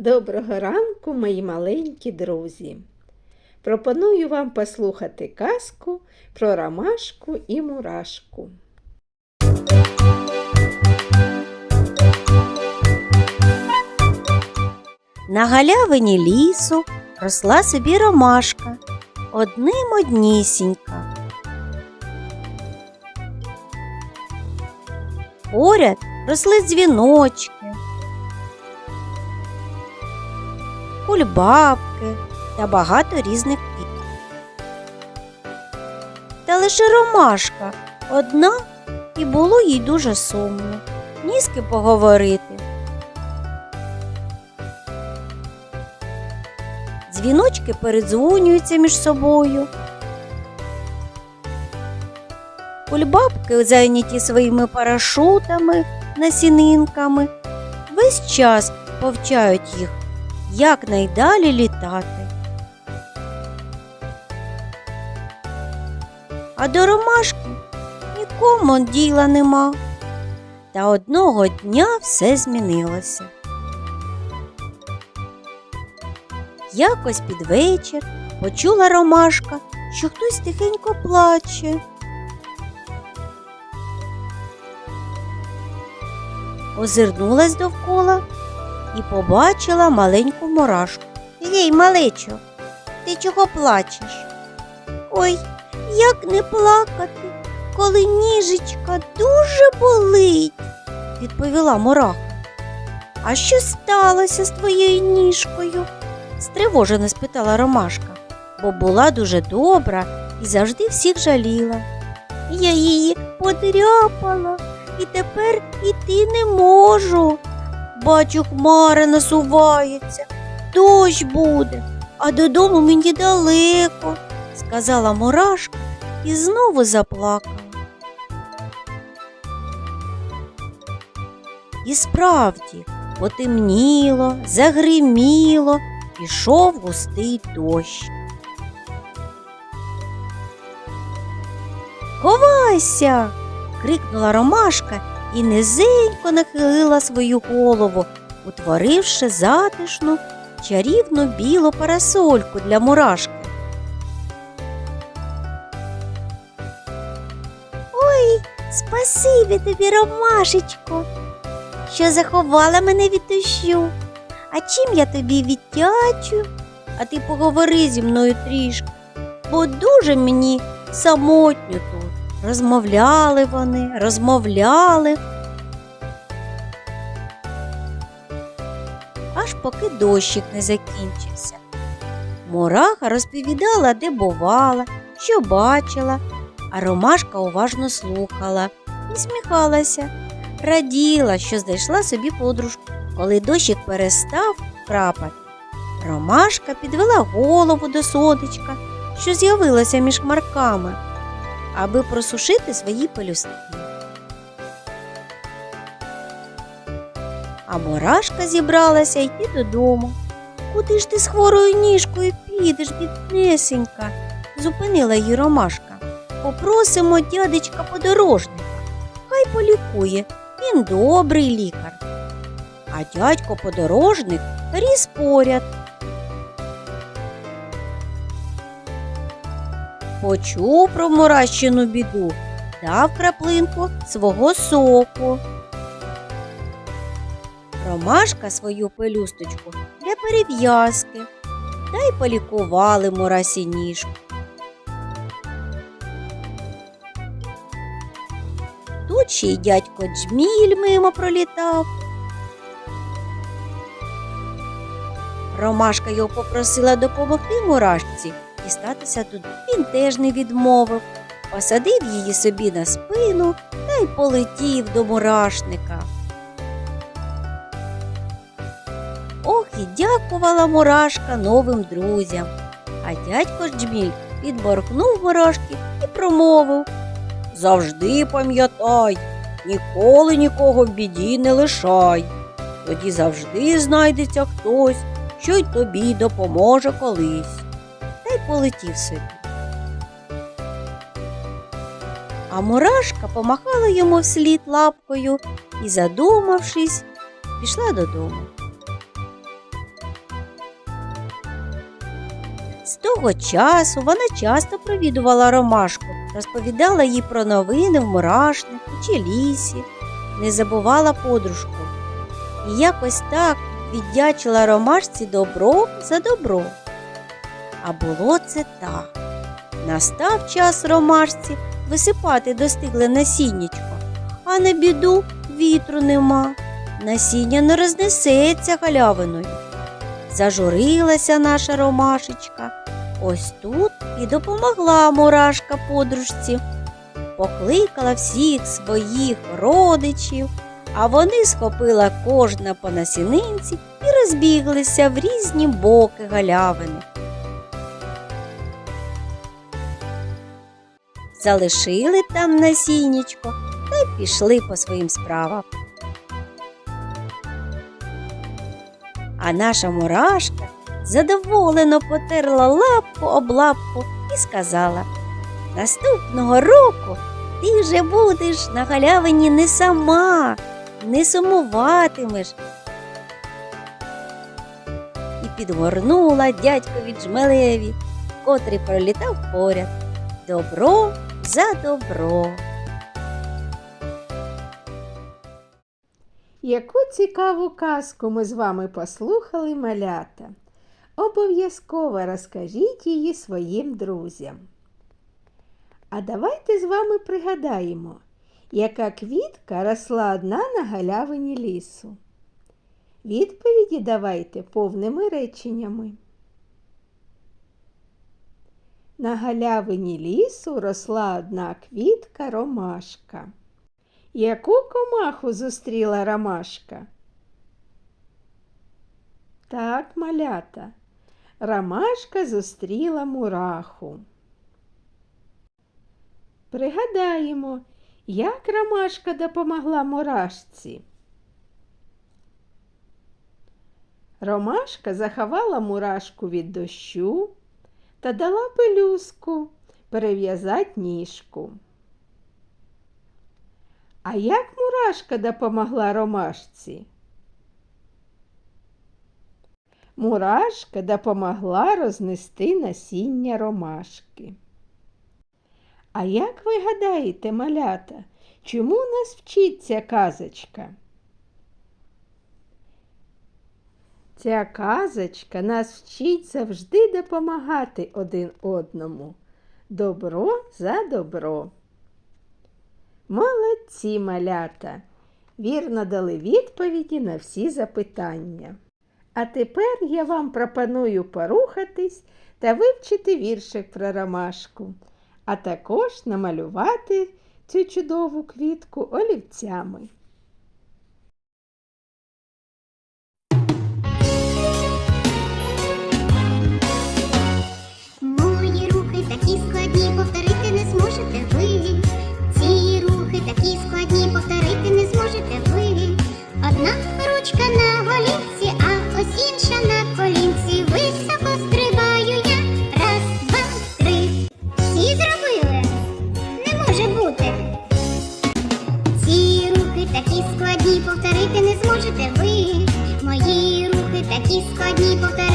Доброго ранку, мої маленькі друзі. Пропоную вам послухати казку про ромашку і мурашку. На галявині лісу росла собі ромашка, одним однісінька. Поряд росли дзвіночки, кульбабки та багато різних квітів. Та лише ромашка одна і було їй дуже сумно, ні з ким поговорити. Дзвіночки передзвонюються між собою. Кульбабки зайняті своїми парашутами, насінинками, весь час повчають їх, як найдалі літати. А до ромашки нікому діла нема. Та одного дня все змінилося. Якось під вечір почула ромашка, що хтось тихенько плаче. Озирнулась довкола і побачила маленьку мурашку. Ей, малечо, ти чого плачеш? Ой, як не плакати, коли ніжечка дуже болить, відповіла мураха. А що сталося з твоєю ніжкою? стривожено спитала Ромашка, бо була дуже добра і завжди всіх жаліла. Я її подряпала і тепер іти не можу. Бачу, хмара насувається, дощ буде, а додому мені далеко, сказала Мурашка і знову заплакала. І справді потемніло, загриміло, пішов густий дощ. Ховайся. крикнула Ромашка і низенько нахилила свою голову, утворивши затишну чарівну білу парасольку для мурашки. Ой, спасибі тобі, Ромашечко, що заховала мене від дощу. А чим я тобі віддячу? А ти поговори зі мною трішки, бо дуже мені самотньо тут. Розмовляли вони, розмовляли. Аж поки дощик не закінчився. Мураха розповідала, де бувала, що бачила, а Ромашка уважно слухала і сміхалася, раділа, що знайшла собі подружку. Коли дощик перестав крапати, Ромашка підвела голову до сонечка, що з'явилося між хмарками, аби просушити свої пелюстки. А мурашка зібралася йти додому. Куди ж ти з хворою ніжкою підеш, біднесенька? зупинила її Ромашка. Попросимо дядечка подорожника. Хай полікує, він добрий лікар а дядько подорожник ріс поряд. Почув про муращину біду, дав краплинку свого соку. Ромашка свою пелюсточку для перев'язки та й полікували мурасі ніжку. Тут ще й дядько Джміль мимо пролітав. Ромашка його попросила допомогти мурашці дістатися туди. Він теж не відмовив, посадив її собі на спину та й полетів до мурашника. Ох і дякувала мурашка новим друзям. А дядько Джміль підборкнув мурашки і промовив Завжди пам'ятай, ніколи нікого в біді не лишай. Тоді завжди знайдеться хтось, що й тобі допоможе колись полетів собі. А мурашка помахала йому вслід лапкою і, задумавшись, пішла додому. З того часу вона часто провідувала ромашку, розповідала їй про новини в мурашнику чи лісі, не забувала подружку і якось так віддячила ромашці добро за добро. А було це так. Настав час ромашці висипати достигле насіннячко, а на біду вітру нема. Насіння не рознесеться галявиною. Зажурилася наша ромашечка. Ось тут і допомогла мурашка подружці. Покликала всіх своїх родичів, а вони схопила кожна по насінинці і розбіглися в різні боки галявини. Залишили там насіннячко та й пішли по своїм справам. А наша мурашка задоволено потерла лапку об лапку і сказала Наступного року ти вже будеш на галявині не сама, не сумуватимеш. І підгорнула дядькові Джмелеві, котрий пролітав поряд. Добро за добро. Яку цікаву казку ми з вами послухали малята. Обов'язково розкажіть її своїм друзям. А давайте з вами пригадаємо, яка квітка росла одна на галявині лісу. Відповіді давайте повними реченнями. На галявині лісу росла одна квітка ромашка. Яку комаху зустріла ромашка? Так, малята. Ромашка зустріла мураху. Пригадаємо, як ромашка допомогла мурашці. Ромашка заховала мурашку від дощу та дала пелюску перев'язати ніжку. А як мурашка допомогла ромашці? Мурашка допомогла рознести насіння ромашки. А як ви гадаєте, малята, чому нас вчить ця казочка? Ця казочка нас вчить завжди допомагати один одному. Добро за добро. Молодці малята! Вірно дали відповіді на всі запитання. А тепер я вам пропоную порухатись та вивчити віршик про ромашку, а також намалювати цю чудову квітку олівцями. Повторити не зможете ви. Ці рухи такі складні, повторити не зможете ви. Одна ручка на голінці, а ось інша на колінці. Високо стрибаю я. Раз, два, три. Всі зробили? Не може бути. Ці рухи такі складні, повторити не зможете ви. Мої рухи такі складні, повторити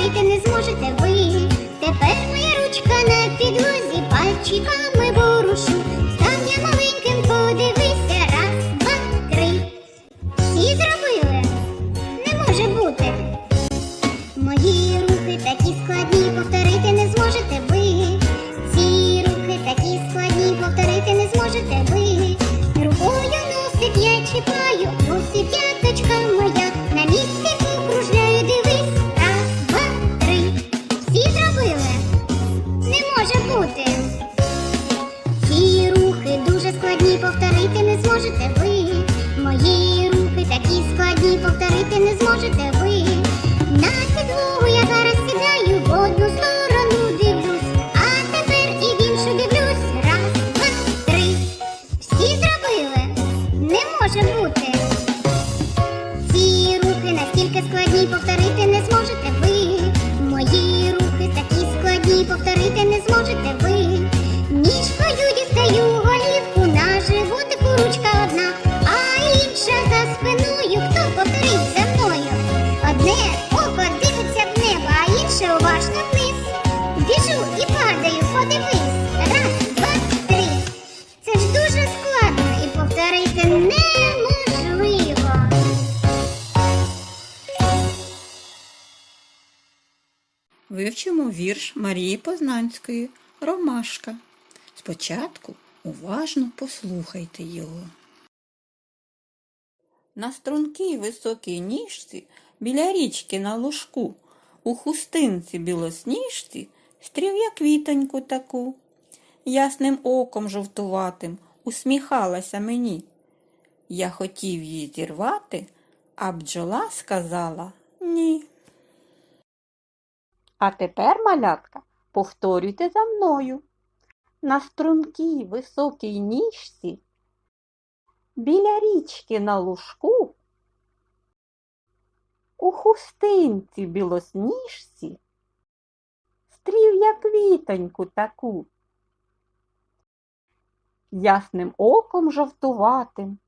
носик вивчимо вірш Марії Познанської Ромашка. Спочатку уважно послухайте його. На стрункій високій ніжці біля річки на лужку, у хустинці білосніжці стрів я квітоньку таку. Ясним оком жовтуватим усміхалася мені. Я хотів її зірвати, а бджола сказала ні. А тепер, малятка, повторюйте за мною. На стрункій високій ніжці, біля річки на лужку, у хустинці білосніжці, стрів я квітоньку таку. Ясним оком жовтуватим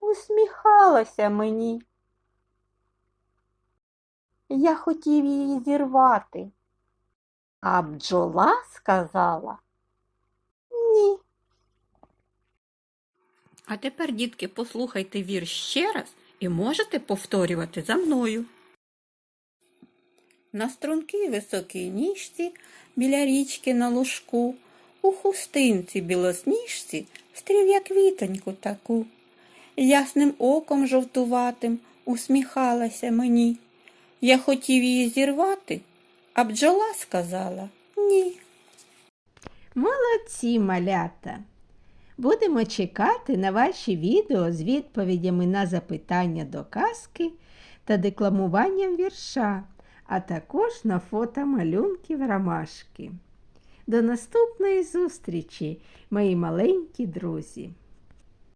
усміхалася мені. Я хотів її зірвати, а бджола сказала ні. А тепер, дітки, послухайте вірш ще раз і можете повторювати за мною. На стрункій високій ніжці біля річки на лужку, у хустинці білосніжці стрів я квітоньку таку. Ясним оком жовтуватим усміхалася мені. Я хотів її зірвати, а бджола сказала ні. Молодці, малята! Будемо чекати на ваші відео з відповідями на запитання до казки та декламуванням вірша, а також на фото малюнків ромашки. До наступної зустрічі, мої маленькі друзі!